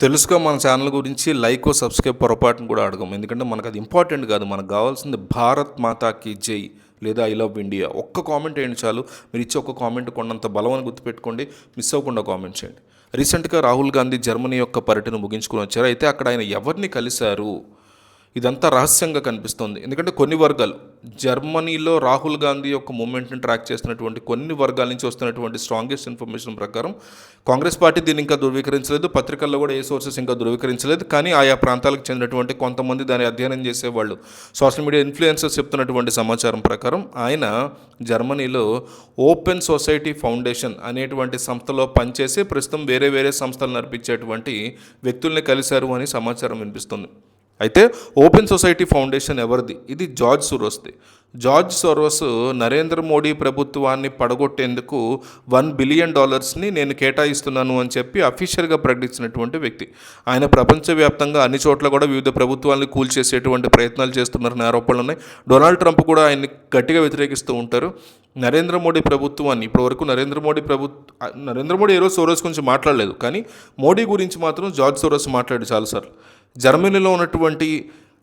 తెలుసుకో మన ఛానల్ గురించి లైక్ సబ్స్క్రైబ్ పొరపాటును కూడా అడగం. ఎందుకంటే మనకు అది ఇంపార్టెంట్ కాదు. మనకు కావాల్సింది భారత్ మాతాకి జై లేదా ఐ లవ్ ఇండియా. ఒక్క కామెంట్ వేయండి చాలు. మీరు ఇచ్చే ఒక్క కామెంట్ కొన్నంత బలం అని గుర్తుపెట్టుకోండి. మిస్ అవ్వకుండా కామెంట్ చేయండి. రీసెంట్గా రాహుల్ గాంధీ జర్మనీ యొక్క పర్యటన ముగించుకుని వచ్చారు. అయితే అక్కడ ఆయన ఎవరిని కలిశారు? ఇదంతా రహస్యంగా కనిపిస్తుంది. ఎందుకంటే కొన్ని వర్గాలు జర్మనీలో రాహుల్ గాంధీ యొక్క మూమెంట్ని ట్రాక్ చేస్తున్నటువంటి కొన్ని వర్గాల నుంచి వస్తున్నటువంటి స్ట్రాంగెస్ట్ ఇన్ఫర్మేషన్ ప్రకారం కాంగ్రెస్ పార్టీ దీన్ని ఇంకా ధృవీకరించలేదు పత్రికల్లో కూడా ఏ సోర్సెస్ ఇంకా ధృవీకరించలేదు కానీ ఆయా ప్రాంతాలకు చెందినటువంటి కొంతమంది దాన్ని అధ్యయనం చేసేవాళ్ళు. సోషల్ మీడియా ఇన్ఫ్లుయెన్సర్స్ చెప్తున్నటువంటి సమాచారం ప్రకారం ఆయన జర్మనీలో ఓపెన్ సొసైటీ ఫౌండేషన్ అనేటువంటి సంస్థలో పనిచేసి ప్రస్తుతం వేరే వేరే సంస్థలు నడిపించేటువంటి వ్యక్తుల్ని కలిశారు అని సమాచారం వినిపిస్తుంది. అయితే ఓపెన్ సొసైటీ ఫౌండేషన్ ఎవరిది? ఇది జార్జ్ సోరోస్ది. జార్జ్ సోరోస్ నరేంద్ర మోడీ ప్రభుత్వాన్ని పడగొట్టేందుకు వన్ బిలియన్ డాలర్స్ని నేను కేటాయిస్తున్నాను అని చెప్పి అఫీషియల్గా ప్రకటించినటువంటి వ్యక్తి. ఆయన ప్రపంచవ్యాప్తంగా అన్ని చోట్ల కూడా వివిధ ప్రభుత్వాలను కూల్చేసేటువంటి ప్రయత్నాలు చేస్తున్నారని ఆరోపణలు ఉన్నాయి. డొనాల్డ్ ట్రంప్ కూడా ఆయన్ని గట్టిగా వ్యతిరేకిస్తూ ఉంటారు. నరేంద్ర మోడీ ప్రభుత్వాన్ని ఇప్పటివరకు నరేంద్ర మోడీ ప్రభుత్వ నరేంద్ర మోడీ ఏ రోజు సోరోస్ గురించి మాట్లాడలేదు. కానీ మోడీ గురించి మాత్రం జార్జ్ సోరోస్ మాట్లాడి చాలాసార్లు. జర్మనీలో ఉన్నటువంటి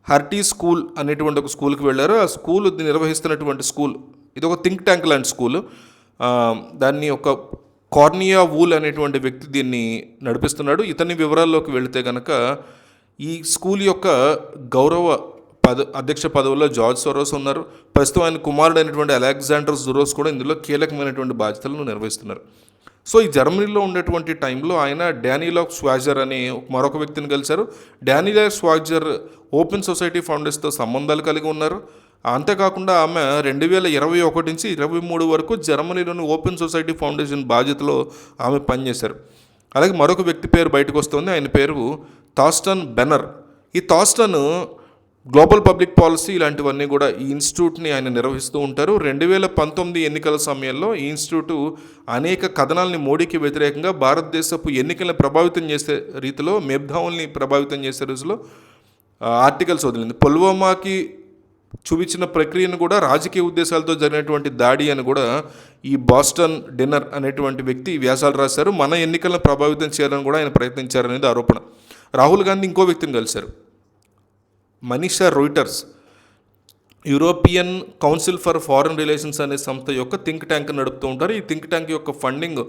హర్టీ స్కూల్ అనేటువంటి ఒక స్కూల్కి వెళ్ళారు. ఆ స్కూల్ నిర్వహిస్తున్నటువంటి స్కూల్ ఇది ఒక థింక్ ట్యాంక్ లాంటి స్కూల్. దాన్ని ఒక కార్నియా వూల్ అనేటువంటి వ్యక్తి దీన్ని నడిపిస్తున్నాడు. ఇతని వివరాల్లోకి వెళితే కనుక ఈ స్కూల్ యొక్క గౌరవ పద అధ్యక్ష పదవుల్లో జార్జ్ సొరోస్ ఉన్నారు. ప్రస్తుతం ఆయన కుమారుడు అయినటువంటి అలెగ్జాండర్ జురోస్ కూడా ఇందులో కీలకమైనటువంటి బాధ్యతలను నిర్వహిస్తున్నారు. సో ఈ జర్మనీలో ఉండేటువంటి టైంలో ఆయన డానీలాక్ స్వాజర్ అనే మరొక వ్యక్తిని కలిశారు. డానీలాక్ స్వాజర్ ఓపెన్ సొసైటీ ఫౌండేషన్తో సంబంధాలు కలిగి ఉన్నారు. అంతేకాకుండా ఆమె రెండు వేల ఇరవై ఒకటి నుంచి ఇరవై మూడు వరకు జర్మనీలోని ఓపెన్ సొసైటీ ఫౌండేషన్ బాధ్యతలో ఆమె పనిచేశారు. అలాగే మరొక వ్యక్తి పేరు బయటకు వస్తుంది. ఆయన పేరు థాస్టన్ బెనర్ ఈ థాస్టన్ గ్లోబల్ పబ్లిక్ పాలసీ ఇలాంటివన్నీ కూడా ఈ ఇన్స్టిట్యూట్ని ఆయన నిర్వహిస్తూ ఉంటారు. రెండు వేల పంతొమ్మిది ఎన్నికల సమయంలో ఈ ఇన్స్టిట్యూట్ అనేక కథనాల్ని మోడీకి వ్యతిరేకంగా భారతదేశపు ఎన్నికలను ప్రభావితం చేసే రీతిలో మేబ్ధావుల్ని ప్రభావితం చేసే రోజులో ఆర్టికల్స్ వదిలింది. పుల్వామాకి చూపించిన ప్రక్రియను కూడా రాజకీయ ఉద్దేశాలతో జరిగినటువంటి దాడి అని కూడా ఈ బాస్టన్ డిన్నర్ అనేటువంటి వ్యక్తి వ్యాసాలు రాశారు. మన ఎన్నికలను ప్రభావితం చేయాలని కూడా ఆయన ప్రయత్నించారనేది ఆరోపణ. రాహుల్ గాంధీ ఇంకో వ్యక్తిని కలిశారు. Manisha రోయిటర్స్ European council for foreign relations అనే సంస్థ యొక్క థింక్ ట్యాంక్ నడుపుతూ ఉంటారు. ఈ థింక్ ట్యాంక్ యొక్క ఫండింగ్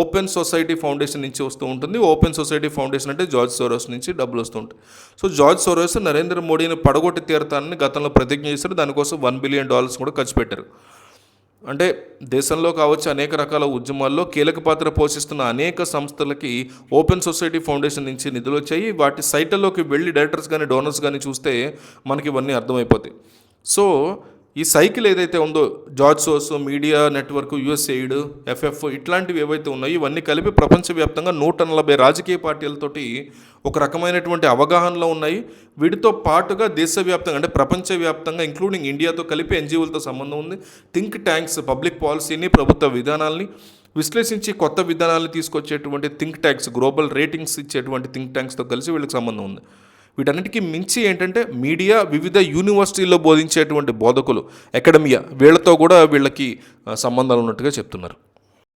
ఓపెన్ సొసైటీ ఫౌండేషన్ నుంచి వస్తూ ఉంటుంది. ఓపెన్ సొసైటీ ఫౌండేషన్ అంటే జార్జ్ సోరోస్ నుంచి డబ్బులు వస్తూ ఉంటాయి. సో జార్జ్ సోరోస్ నరేంద్ర మోడీని పడగొట్టి తీరతానని గతంలో ప్రతిజ్ఞ చేశారు. దానికోసం వన్ బిలియన్ డాలర్స్ కూడా ఖర్చు పెట్టారు. అంటే దేశంలో కావచ్చు అనేక రకాల ఉద్యమాల్లో కీలక పాత్ర పోషిస్తున్న అనేక సంస్థలకి ఓపెన్ సొసైటీ ఫౌండేషన్ నుంచి నిధులు వచ్చాయి. వాటి సైట్లలోకి వెళ్ళి డైరెక్టర్స్ కానీ డోనర్స్ కానీ చూస్తే మనకి ఇవన్నీ అర్థమైపోతాయి. సో ఈ సైకిల్ ఏదైతే ఉందో George Soros media network USAID FF ఇట్లాంటివి ఏవైతే ఉన్నాయో ఇవన్నీ కలిపి ప్రపంచవ్యాప్తంగా నూట నలభై రాజకీయ పార్టీలతోటి ఒక రకమైనటువంటి అవగాహనలో ఉన్నాయి. వీటితో పాటుగా దేశవ్యాప్తంగా అంటే ప్రపంచవ్యాప్తంగా ఇంక్లూడింగ్ ఇండియాతో కలిపి ఎన్జిఓలతో సంబంధం ఉంది. థింక్ ట్యాంక్స్ పబ్లిక్ పాలసీని ప్రభుత్వ విధానాల్ని విశ్లేషించి కొత్త విధానాలను తీసుకొచ్చేటువంటి థింక్ ట్యాంక్స్ గ్లోబల్ రేటింగ్స్ ఇచ్చేటువంటి థింక్ ట్యాంక్స్తో కలిసి వీళ్ళకి సంబంధం ఉంది. వీటన్నిటికీ మించి ఏంటంటే మీడియా వివిధ యూనివర్సిటీల్లో బోధించేటువంటి బోధకులు అకాడమియా వీళ్ళతో కూడా వీళ్ళకి సంబంధాలు ఉన్నట్టుగా చెప్తున్నారు.